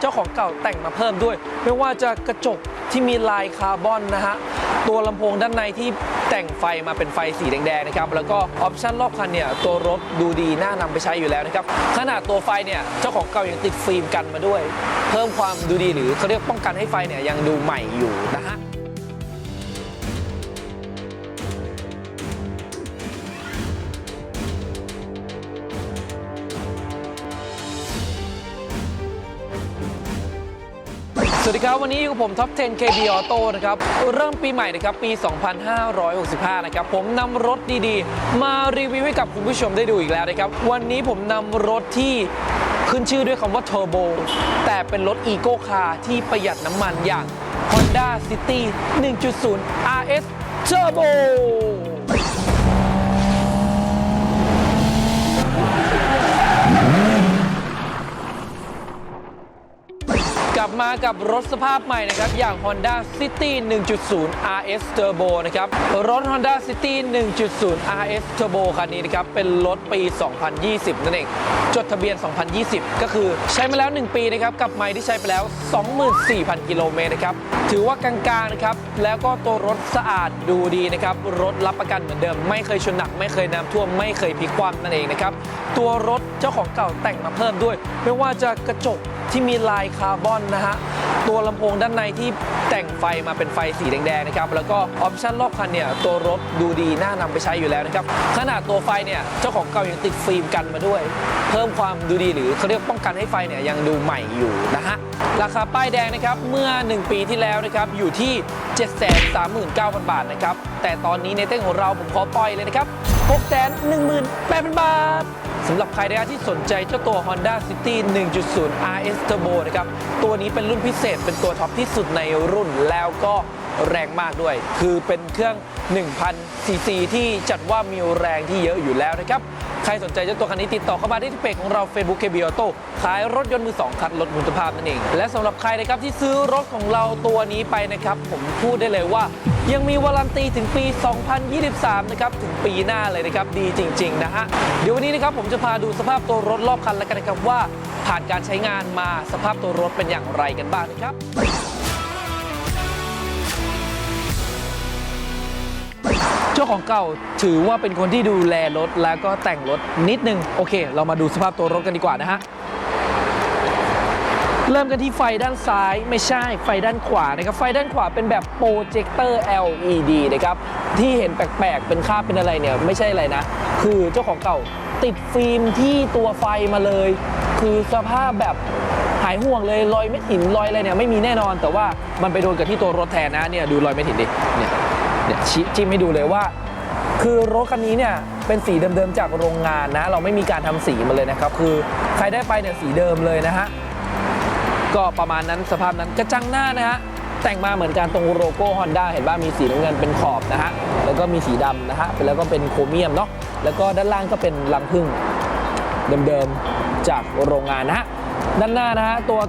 เจ้าของเก่าแต่งมาเพิ่มด้วย ไม่ว่าจะกระจกที่มีลายคาร์บอนนะฮะตัวลำโพงด้านในที่แต่งไฟมาเป็นไฟสีแดงๆนะครับแล้วก็ออปชั่นรอบคันเนี่ยตัวรถดูดีน่านำไปใช้อยู่แล้วนะครับขนาดตัวไฟเนี่ยเจ้าของเก่ายังติดฟิล์มกันมาด้วย เพิ่มความดูดีหรือเขาเรียกป้องกันให้ไฟเนี่ยยังดูใหม่อยู่นะฮะ สวัสดีครับวันนี้อยู่กับผมท็อป 10 KB Auto นะครับเริ่มปีใหม่นะครับปี 2565 นะครับผมนำรถดีๆ มารีวิวให้กับคุณผู้ชมได้ดูอีกแล้วนะครับ วันนี้ผมนำรถที่ขึ้นชื่อด้วยคำว่า Turbo แต่เป็นรถ Eco Car ที่ประหยัดน้ำมันอย่าง Honda City 1.0 RS Turbo ก ลับมากับรถสภาพใหม่นะครับ อย่าง Honda City 1.0 RS Turbo นะครับ รถ Honda City 1.0 RS Turbo คันนี้นะครับ เป็นรถปี 2020 นั่นเอง จดทะเบียน 2020 ก็คือใช้มาแล้ว 1 ปีนะครับ กับไมล์ที่ใช้ไปแล้ว 24,000 กิโลเมตรนะครับ ถือว่ากลางๆนะครับ แล้วก็ตัวรถสะอาดดูดีนะครับ รถรับประกันเหมือนเดิม ไม่เคยชนหนัก ไม่เคยน้ำท่วม ไม่เคยพลิกคว่ำนั่นเองนะครับ ตัวรถเจ้าของเก่าแต่งมาเพิ่มด้วย ไม่ว่าจะกระจก ที่มีลายคาร์บอนนะฮะตัวลำโพงด้านในที่แต่งไฟมาเป็นไฟสีแดงๆนะครับแล้วก็ออปชั่นรอบคันเนี่ยตัวรถดูดีน่านำไปใช้อยู่แล้วนะครับขนาดตัวไฟเนี่ยเจ้าของเก่ายังติดฟิล์มกันมาด้วย เพิ่มความดูดีหรือเขาเรียกป้องกันให้ไฟเนี่ยยังดูใหม่อยู่นะฮะราคาป้ายแดงนะครับเมื่อ 1 ปีที่แล้วนะครับอยู่ที่ 739,000 บาทนะครับแต่ตอนนี้ในเต้นของเราผมขอปล่อยเลยนะครับ618,000 บาท สำหรับใครนะที่สนใจเจ้าตัว Honda City 1.0 RS Turbo นะครับ ตัวนี้เป็นรุ่นพิเศษเป็นตัวท็อปที่สุดในรุ่นแล้วก็แรงมากด้วย คือเป็นเครื่อง 1,000ซีซีที่จัดว่ามีแรงที่เยอะอยู่แล้วนะครับ ใครสนใจเจ้าตัวคันนี้ติดต่อเข้ามาที่เพจของเรา Facebook KB Auto ขายรถยนต์มือสองคันลดคุณภาพนั่นเอง และสำหรับใครนะครับที่ซื้อรถของเราตัวนี้ไปนะครับ ผมพูดได้เลยว่า ยังมีวารันตีถึงปี 2023 นะครับ ถึงปีหน้าเลยนะครับ ดีจริง ๆ นะฮะ เดี๋ยววันนี้นะครับผมจะพาดูสภาพตัวรถรอบคันแล้วกันนะครับว่า ผ่านการใช้งานมาสภาพตัวรถเป็นอย่างไรกันบ้างนะครับ เจ้าของเก่าถือว่าเป็นคนที่ดูแลรถแล้วก็แต่งรถนิดนึง โอเค เรามาดูสภาพตัวรถกันดีกว่านะฮะเริ่มกันที่ไฟด้านซ้ายไม่ใช่ไฟด้านขวานะครับ ไฟด้านขวาเป็นแบบโปรเจคเตอร์ LED นะครับ ที่เห็นแปลกๆ เป็นค่าเป็นอะไรเนี่ย ไม่ใช่อะไรนะ คือเจ้าของเก่าติดฟิล์มที่ตัวไฟมาเลย คือสภาพแบบหายห่วงเลยรอยเม็ดหินรอยอะไรเนี่ยไม่มีแน่นอน แต่ว่ามันไปโดนกับที่ตัวรถแทนนะเนี่ยดูรอยเม็ดหินดิเนี่ย เนี่ยชี้จิ้มให้ดูเลยว่า คือรถคันนี้เนี่ยเป็นสีเดิมๆจากโรงงานนะ เราไม่มีการทำสีมาเลยนะครับ คือใครได้ไปเนี่ยสีเดิมเลยนะฮะก็ประมาณนั้นสภาพนั้นกระจังหน้านะฮะแต่งมาเหมือนกันตรงโลโก้ Honda เห็นว่ามีสีน้ำเงินเป็นขอบนะฮะแล้วก็มีสีดำนะฮะแล้วก็เป็นโครเมียมเนาะแล้วก็ด้านล่างก็เป็นรังผึ้งเดิมๆจากโรงงานนะฮะด้านหน้านะฮะตัว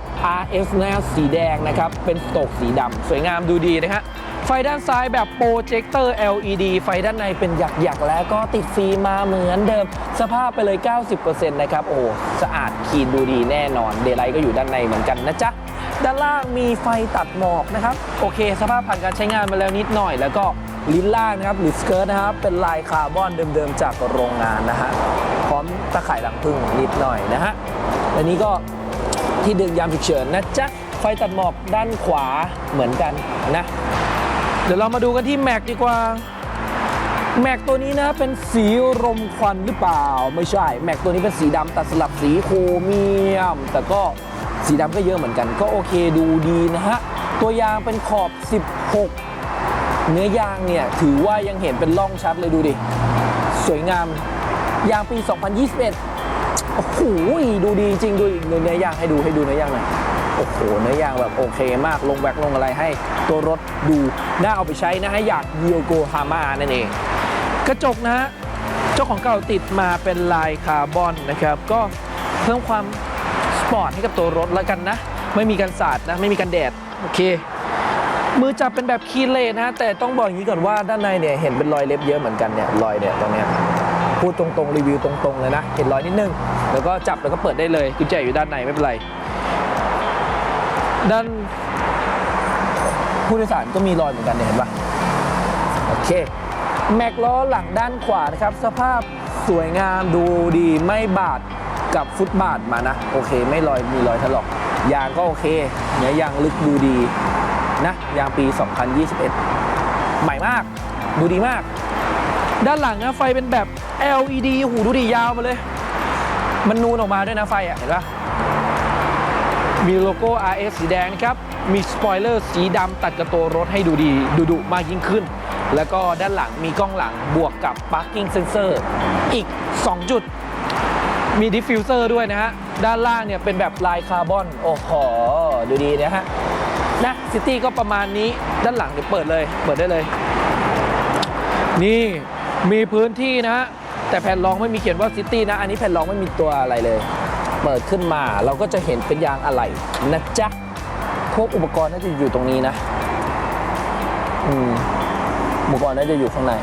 RS นะฮะสีแดงนะครับเป็นสโตกสีดำสวยงามดูดีนะฮะ ไฟด้านซ้ายแบบโปรเจคเตอร์ LED ไฟด้านในเป็นหยักๆ แล้วก็ติดฟิล์มมาเหมือนเดิม สภาพไปเลย 90%นะครับ โอ้ สะอาดคีนดูดีแน่นอน เดย์ไลท์ก็อยู่ด้านในเหมือนกันนะจ๊ะ ด้านล่างมีไฟตัดหมอกนะครับ โอเค สภาพผ่านการใช้งานมาแล้วนิดหน่อย แล้วก็ลิ้นล่างนะครับหรือสเกิร์ตนะครับ เป็นลายคาร์บอนเดิมๆ จากโรงงานนะฮะ พร้อมตะข่ายหลังพึ่งนิดหน่อยนะฮะและนี้ก็ที่ดึงยามฉุกเฉินนะจ๊ะ ไฟตัดหมอกด้านขวาเหมือนกันนะ เดี๋ยวเรามาดูกันที่แม็กดีกว่า แม็กตัวนี้นะเป็นสีรมควันหรือเปล่า ไม่ใช่ แม็กตัวนี้เป็นสีดำตัดสลับสีโครเมียม แต่ก็สีดำก็เยอะเหมือนกัน ก็โอเคดูดีนะฮะ ตัวยางเป็นขอบ 16 เนื้อยางเนี่ยถือว่ายังเห็นเป็นร่องชัดเลยดูดิ สวยงามยางปี 2021 โอ้โหดูดีจริงดูเนื้อยางให้ดูให้ดูเนื้อยางหน่อย โอ้โหเนื้อยางแบบโอเคมากลงแว็กลงอะไรให้ตัวรถดูน่าเอาไปใช้นะฮะอยากโยโกฮาม่านั่นเอง กระจกนะฮะเจ้าของเก่าติดมาเป็นลายคาร์บอนนะครับ ก็เพิ่มความสปอร์ตให้กับตัวรถแล้วกันนะ ไม่มีกันสาดนะ ไม่มีกันแดด โอเค มือจับเป็นแบบคีเลนะฮะแต่ต้องบอกอย่างนี้ก่อนว่าด้านในเนี่ยเห็นเป็นรอยเล็บเยอะเหมือนกันเนี่ยรอยเนี่ยตรงเนี้ยพูดตรงๆ รีวิวตรงๆเลยนะ เห็นรอยนิดนึง แล้วก็จับแล้วก็เปิดได้เลยกุญแจอยู่ด้านในไม่เป็นไร ด้านผู้โดยสารก็มีรอยเหมือนกันเห็นปะโอเค แม็กล้อหลังด้านขวานะครับ สภาพสวยงามดูดีไม่บาดกับฟุตบาทมานะ โอเค ไม่รอยมีรอยถลอกยางก็โอเคเนื้อยางลึกดูดีนะยางปี 2021 ใหม่มาก ดูดีมาก ด้านหลังนะไฟเป็นแบบ LED หูดูดียาวมาเลย มันนูนออกมาด้วยนะไฟอะเห็นปะ มีโลโก้ RS สีแดงนะครับ มีสปอยเลอร์สีดำตัดกับตัวรถให้ดูดีดูดุมากยิ่งขึ้น แล้วก็ด้านหลังมีกล้องหลังบวกกับ Parking Sensor อีก 2 จุด มีดิฟฟิวเซอร์ด้วยนะฮะ ด้านล่างเนี่ยเป็นแบบลายคาร์บอน โอ้โห ดูดีนะฮะ นะซิตี้ก็ประมาณนี้ด้านหลังเดี๋ยวเปิดเลย เปิดได้เลย นี่มีพื้นที่นะฮะแต่แผ่นรองไม่มีเขียนว่าซิตี้นะ อันนี้แผ่นรองไม่มีตัวอะไรเลย เปิดขึ้นมาเราก็จะเห็นเป็นยางอะไหล่นะจ๊ะพวกอุปกรณ์น่าจะอยู่ตรงนี้นะอืมอุปกรณ์น่าจะอยู่ข้างใน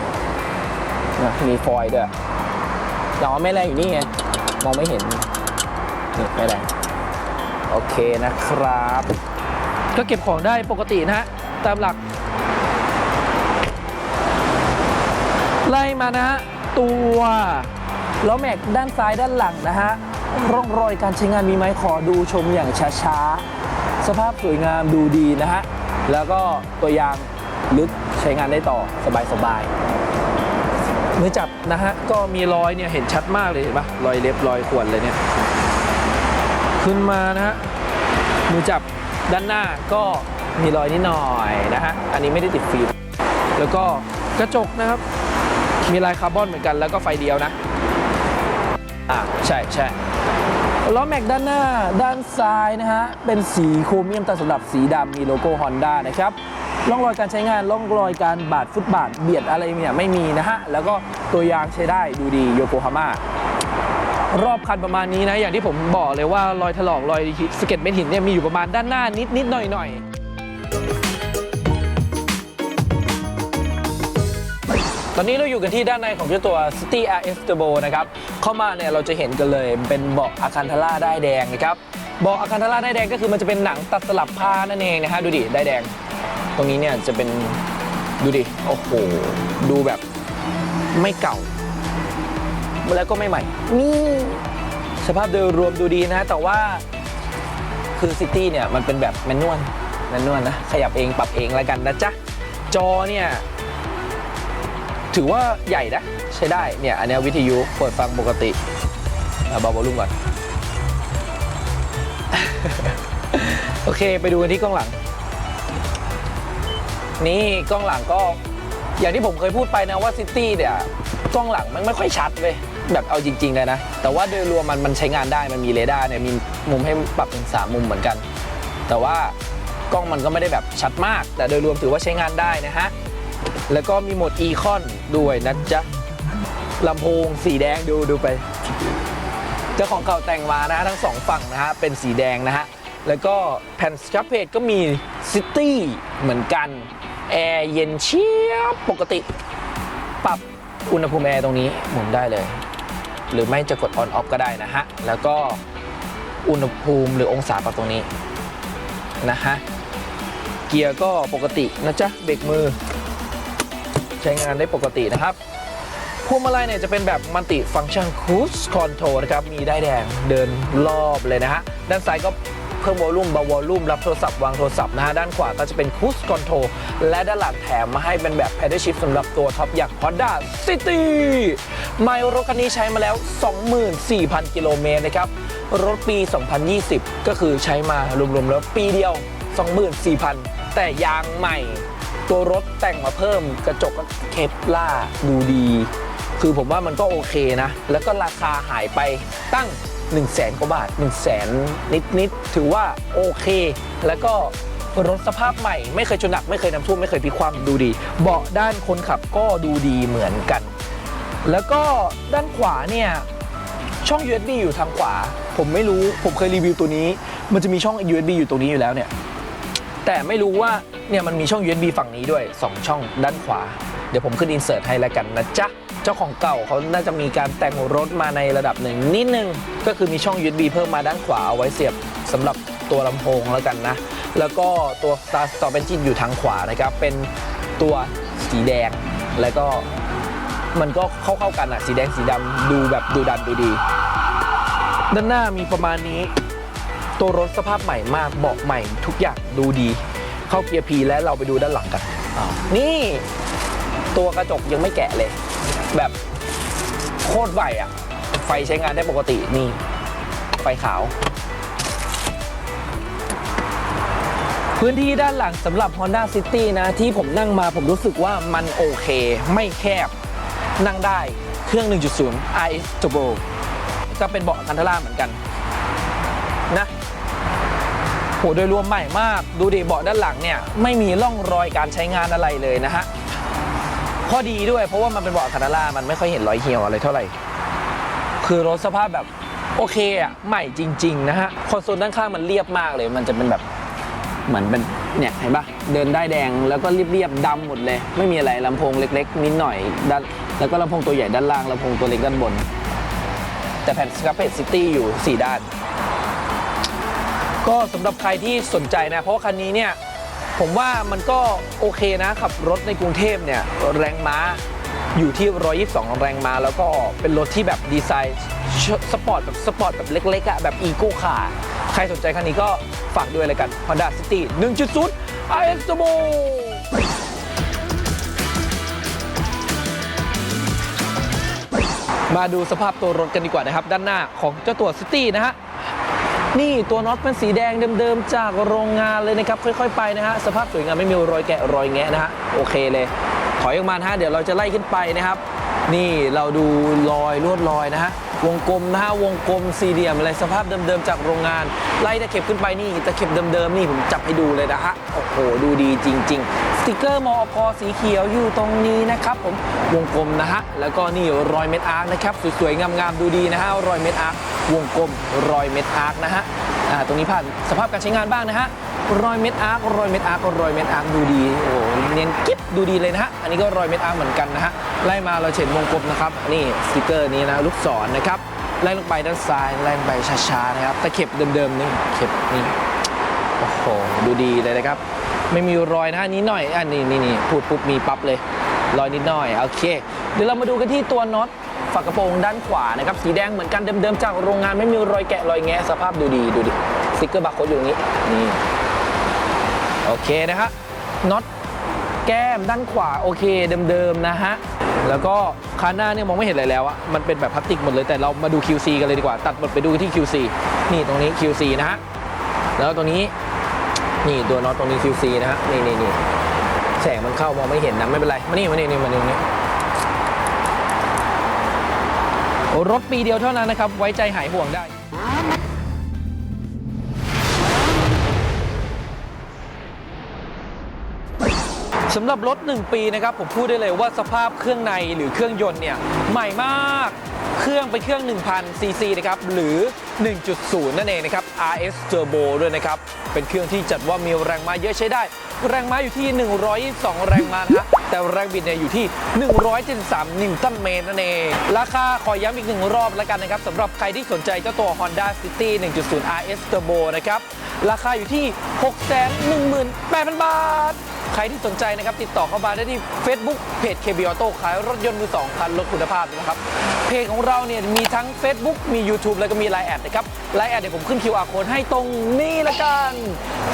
นะมีฟอยล์ด้วยแต่ว่าไม่แรงอยู่นี่ไงมองไม่เห็นนี่ไม่แรงโอเคนะครับ ก็เก็บของได้ปกตินะฮะตามหลัก ไล่มานะฮะตัวล้อแม็กด้านซ้ายด้านหลังนะฮะ ร่องรอยการใช้งานมีไหมขอดูชมอย่างช้าๆ สภาพสวยงามดูดีนะฮะ แล้วก็ตัวยางลึกใช้งานได้ต่อสบายๆมือจับนะฮะ ก็มีรอยเนี่ยเห็นชัดมากเลยเห็นปะรอยเล็บรอยข่วนเลยเนี่ย ขึ้นมานะฮะ มือจับด้านหน้าก็มีรอยนิดหน่อยนะฮะ อันนี้ไม่ได้ติดฟิล์ม แล้วก็กระจกนะครับ มีลายคาร์บอนเหมือนกัน แล้วก็ไฟเดียวนะ อ่าใช่ใช่ ล้อแม็กด้านหน้าด้านซ้ายนะฮะ เป็นสีโครเมียมแต่สำหรับสีดำมีโลโก้ฮอนด้านะครับร่องรอยการใช้งานร่องรอยการบาดฟุตบาทเบียดอะไรเนี่ยไม่มีนะฮะ แล้วก็ตัวยางใช้ได้ดูดีโยโกฮาม่ารอบคันประมาณนี้นะ อย่างที่ผมบอกเลยว่ารอยถลอกรอยสเก็ตเม็ดหินเนี่ยมีอยู่ประมาณด้านหน้านิดนิดหน่อยหน่อย ตอนนี้เราอยู่กันที่ด้านในของเจ้าตัว City RS Turbo นะครับเข้ามาเนี่ยเราจะเห็นกันเลยเป็นเบาะอาคันทาร่าได้แดงนะครับเบาะอาคันทาร่าได้แดงก็คือมันจะเป็นหนังตัดสลับผ้านั่นเองนะฮะดูดิได้แดง ตรงนี้เนี่ยจะเป็นดูดิโอ้โหดูแบบไม่เก่า แล้วก็ไม่ใหม่นี่สภาพโดยรวมดูดีนะแต่ว่าคือซิตี้เนี่ยมันเป็นแบบแมนนวลแมนนวลนะขยับเองปรับเองแล้วกันนะจ๊ะจอเนี่ย ถือว่าใหญ่นะ ใช้ได้เนี่ยอันเนี้วิทยุเปิดฟังปกติเบาๆลุ่มก่อน โอเคไปดูกันที่กล้องหลัง นี่กล้องหลังก็ อย่างที่ผมเคยพูดไปนะว่าซิตี้เนี่ยกล้องหลังมันไม่ค่อยชัดเลยแบบเอาจริงๆเลยนะ แต่ว่าโดยรวมมันมันใช้งานได้มันมีเรดาร์เนี่ยมีมุมให้ปรับเป็นสามมุมเหมือนกัน แต่ว่ากล้องมันก็ไม่ได้แบบชัดมาก แต่โดยรวมถือว่าใช้งานได้นะฮะ แล้วก็มีโหมดอีคอนด้วยนะจ๊ะลำโพงสีแดงดูดูไป เจ้าของเก่าแต่งมานะฮะทั้งสองฝั่งนะฮะเป็นสีแดงนะฮะ แล้วก็แผ่นสครับเพจก็มีซิตี้เหมือนกัน แอร์เย็นเชียบปกติ ปรับอุณหภูมิแอร์ตรงนี้หมุนได้เลย หรือไม่จะกดออนออฟก็ได้นะฮะ แล้วก็อุณหภูมิหรือองศาปรับตรงนี้นะฮะ เกียร์ก็ปกตินะจ๊ะเบรกมือ ใช้งานได้ปกตินะครับพวงมาลัยเนี่ยจะเป็นแบบมัลติฟัง c t ชันคูสคอนโทรนะครับ มีได้แดงเดินรอบเลยนะฮะ ด้านซ้ายก็เพิ่มวอลลุ่มเบาวอลลุ่มรับโทรศัพท์วางโทรศัพท์นะฮะ ด้านขวาก็จะเป็นคูสคอนโทรและด้านหลังแถมมาให้เป็นแบบ Pedal Shift สำหรับตัวท็อปอย่าง Honda City ไมล์รถคันนี้ใช้มาแล้ว 24,000 กิโลเมตรนะครับ รถปี 2020 ก็คือใช้มารวมๆแล้วปีเดียว 24,000 แต่ยางใหม่ ตัวรถแต่งมาเพิ่มกระจกเคปล่าดูดี คือผมว่ามันก็โอเคนะ แล้วก็ราคาหายไปตั้ง 1 0 0 0 0แสนกว่าบาท 1 0 0 0 0แสนนิดๆ ถือว่าโอเค แล้วก็รถสภาพใหม่ไม่เคยชนหนัก ไม่เคยน้ำท่วมไม่เคยพลิคว่ำดูดี เบาะด้านคนขับก็ดูดีเหมือนกัน แล้วก็ด้านขวาเนี่ยช่อง USB อยู่ทางขวา ผมไม่รู้ผมเคยรีวิวตัวนี้ มันจะมีช่อง USB อยู่ตรงนี้อยู่แล้วเนี่ย แต่ไม่รู้ว่าเนี่ยมันมีช่อง USB ฝั่งนี้ด้วย 2 ช่องด้านขวา เดี๋ยวผมขึ้นอินเสิร์ตให้แล้วกันนะจ๊ะ เจ้าของเก่าเขาน่าจะมีการแต่งรถมาในระดับหนึ่งนิดนึง ก็คือมีช่อง USB เพิ่มมาด้านขวาเอาไว้เสียบสำหรับตัวลำโพงแล้วกันนะ แล้วก็ตัว Star Stop Engine อยู่ทางขวานะครับ เป็นตัวสีแดง แล้วก็มันก็เข้าๆกันอะสีแดงสีดำดูแบบดูดันดูดี ด้านหน้ามีประมาณนี้ ตัวรถสภาพใหม่มากเบาะใหม่ทุกอย่างดูดี เข้าเกียร์พีและเราไปดูด้านหลังกัน นี่ ตัวกระจกยังไม่แกะเลย แบบโคตรใหม่อะไฟใช้งานได้ปกตินี่ ไฟขาว พื้นที่ด้านหลังสำหรับ Honda City นะที่ผมนั่งมาผมรู้สึกว่ามันโอเค ไม่แคบนั่งได้เครื่อง 1.0 RS Turbo ก็เป็นเบาะคันธาร่าเหมือนกันนะ หโดยรวมใหม่มาก ดูดิเบาะด้านหลังเนี่ยไม่มีร่องรอยการใช้งานอะไรเลยนะฮะข้อดีด้วยเพราะว่ามันเป็นเบาะคันาร่ามันไม่ค่อยเห็นรอยเหี่ยวอะไรเท่าไหร่ คือรถสภาพแบบโอเคอะใหม่จริง ๆ นะฮะคอนโซลด้านข้างมันเรียบมากเลย มันจะเป็นแบบเหมือนเป็นเนี่ยเห็นปะเดินได้แดงแล้วก็เรียบๆดำหมดเลย ไม่มีอะไรลำโพงเล็ก ๆ นิดหน่อยด้านแล้วก็ลำโพงตัวใหญ่ด้านล่างลำโพงตัวเล็กด้านบน แต่แผ่นสครับเพจซิตี้อยู่ 4 ด้าน ก็สำหรับใครที่สนใจนะ เพราะว่าคันนี้เนี่ย ผมว่ามันก็โอเคนะขับรถในกรุงเทพเนี่ย แรงม้าอยู่ที่ 122 แรงม้า แล้วก็เป็นรถที่แบบดีไซน์สปอร์ตแบบสปอร์ตแบบเล็กๆอะแบบอีโก้คาร์ใครสนใจคันนี้ก็ฝากด้วยเลยกัน Honda City 1.0 IS Turbo มาดูสภาพตัวรถกันดีกว่านะครับ ด้านหน้าของเจ้าตัว City นะฮะ นี่ตัวน็อตเป็นสีแดงเดิมๆ จากโรงงานเลยนะครับ ค่อยๆไปนะฮะ สภาพสวยงามไม่มีรอยแกะรอยแงะนะฮะ โอเคเลย ถอยออกมาฮะ เดี๋ยวเราจะไล่ขึ้นไปนะครับ นี่เราดูรอยลวดรอยนะฮะ วงกลมนะฮะ วงกลมสี่เหลี่ยมอะไร สภาพเดิมๆ จากโรงงาน ไล่ตะเข็บขึ้นไปนี่ ตะเข็บเดิมๆ นี่ผมจับให้ดูเลยนะฮะ โอ้โห ดูดีจริง ๆ ติกเกอร์มอกสีเขียวอยู่ตรงนี้นะครับผมวงกลมนะฮะแล้วก็นี่รอยเม็ดอาร์คนะครับสวยๆงามๆดูดีนะฮะรอยเม็ดอาร์ควงกลมรอยเม็ดอาร์คนะฮะอ่าตรงนี้ผ่านสภาพการใช้งานบ้างนะฮะรอยเม็ดอาร์ครอยเม็ดอาร์ครอยเม็ดอาร์คดูดีโอ้โหเนียนกิ๊บดูดีเลยนะฮะอันนี้ก็รอยเม็ดอาร์คเหมือนกันนะฮะไล่มาเราเห็นวงกลมนะครับนี่สติกเกอร์นี้นะลูกศรนะครับไล่ลงไปด้านซ้ายไล่ลงไปช้าๆนะครับตะเข็บเดิมๆนี่เข็บนี่โอ้โหดูดีเลยนะครับ ไม่มีรอยนะนี้หน่อยอันนี้นี่นี่พูดปุ๊บมีปั๊บเลย รอยนิดหน่อยโอเค เดี๋ยวเรามาดูกันที่ตัวน็อตฝากระโปรงด้านขวานะครับสีแดงเหมือนกันเดิมๆจากโรงงานไม่มีรอยแกะรอยแงะสภาพดูดีดูดิสติกเกอร์บาร์โค้ดอยู่ตรงนี้นี่โอเคนะฮะน็อตแก้มด้านขวาโอเคเดิมๆนะฮะแล้วก็คันหน้าเนี่ยมองไม่เห็นอะไรแล้วอะมันเป็นแบบพลาสติกหมดเลยแต่เรามาดู QC กันเลยดีกว่า ตัดหมดไปดูที่ QC นี่ตรงนี้ QC นะฮะแล้วตรงนี้ นี่ตัวน็อตตรงนี้ QC นะฮะนี่นี่นี่แสงมันเข้ามองไม่เห็นนะไม่เป็นไรมานี่มานี่นี่มานี่นี่รถปีเดียวเท่านั้นนะครับ ไว้ใจหายห่วงได้สำหรับรถ 1 ปีนะครับผมพูดได้เลยว่าสภาพเครื่องในหรือเครื่องยนต์เนี่ยใหม่มาก เครื่องเป็นเครื่อง 1,000ซีซีนะครับหรือ 1.0 นั่นเองนะครับ RS Turbo ด้วยนะครับ เป็นเครื่องที่จัดว่ามีแรงม้าเยอะใช้ได้ แรงม้าอยู่ที่ 122 แรงม้านะแต่แรงบิดเนี่ยอยู่ที่ 173 นิวตันเมตรนั่นเอง ราคาขอย้ำอีกหนึ่งรอบแล้วกันนะครับสำหรับใครที่สนใจเจ้าตัว Honda City 1.0 RS Turbo นะครับ ราคาอยู่ที่ 618,000 บาท ใครที่สนใจนะครับติดต่อเข้ามาได้ที่ Facebook เพจ KB Auto ขายรถยนต์มือสองคันรถคุณภาพนะครับเพจของเราเนี่ยมีทั้ง Facebook มี YouTube แล้วก็มี Line แอดนะครับไลน์แอดเดี๋ยวผมขึ้น QR code ให้ตรงนี้ละกัน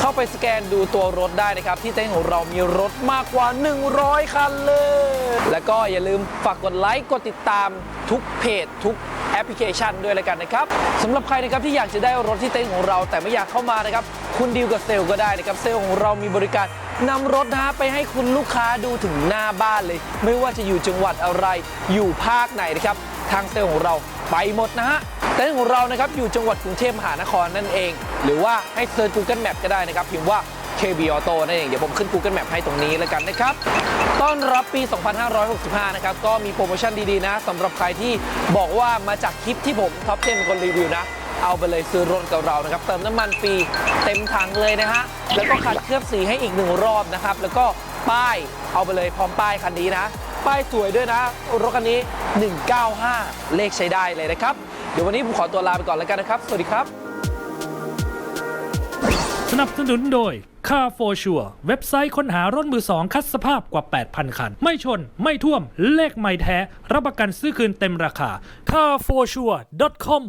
เข้าไปสแกนดูตัวรถได้นะครับ ที่เต็นท์ของเรามีรถมากกว่า 100 คันเลย แล้วก็อย่าลืมฝากกดไลค์กดติดตามทุกเพจทุกแอปพลิเคชันด้วยละกันนะครับสำหรับใครนะครับที่อยากจะได้รถที่เต็นท์ของเรา แต่ไม่อยากเข้ามานะครับคุณดีลกับเซลก็ได้นะครับเซลของเรามีบริการ นำรถนะไปให้คุณลูกค้าดูถึงหน้าบ้านเลย ไม่ว่าจะอยู่จังหวัดอะไร อยู่ภาคไหนนะครับ ทางเซลล์ของเราไปหมดนะฮะเต็นของเรานะครับอยู่จังหวัดกรุงเทพมหานครนั่นเอง หรือว่าให้เซิร์ช Google Map ก็ได้นะครับพิมพ์ว่า KB Auto นั่นเอง เดี๋ยวผมขึ้น Google Map ให้ตรงนี้แล้วกันนะครับ ต้อนรับปี 2565 นะครับ ก็มีโปรโมชั่นดี ๆ นะสำหรับใครที่บอกว่ามาจากคลิปที่ผมท็อป10เป็นคนรีวิวนะ เอาไปเลยซื้อรถกับเรานะครับ เติมน้ำมันฟรีเต็มถังเลยนะฮะ แล้วก็ขัดเคลือบสีให้อีกหนึ่งรอบนะครับ แล้วก็ป้ายเอาไปเลยพร้อมป้ายคันนี้นะ ป้ายสวยด้วยนะ รถคันนี้ 195 เลขใช้ได้เลยนะครับ เดี๋ยววันนี้ผมขอตัวลาไปก่อนแล้วกันนะครับ สวัสดีครับ สนับสนุนโดย Car for Sure เว็บไซต์ค้นหารถมือสองคัดสภาพกว่า 8,000 คัน ไม่ชน ไม่ท่วม เลขไม่แท้ รับประกันซื้อคืนเต็มราคา carforsure.com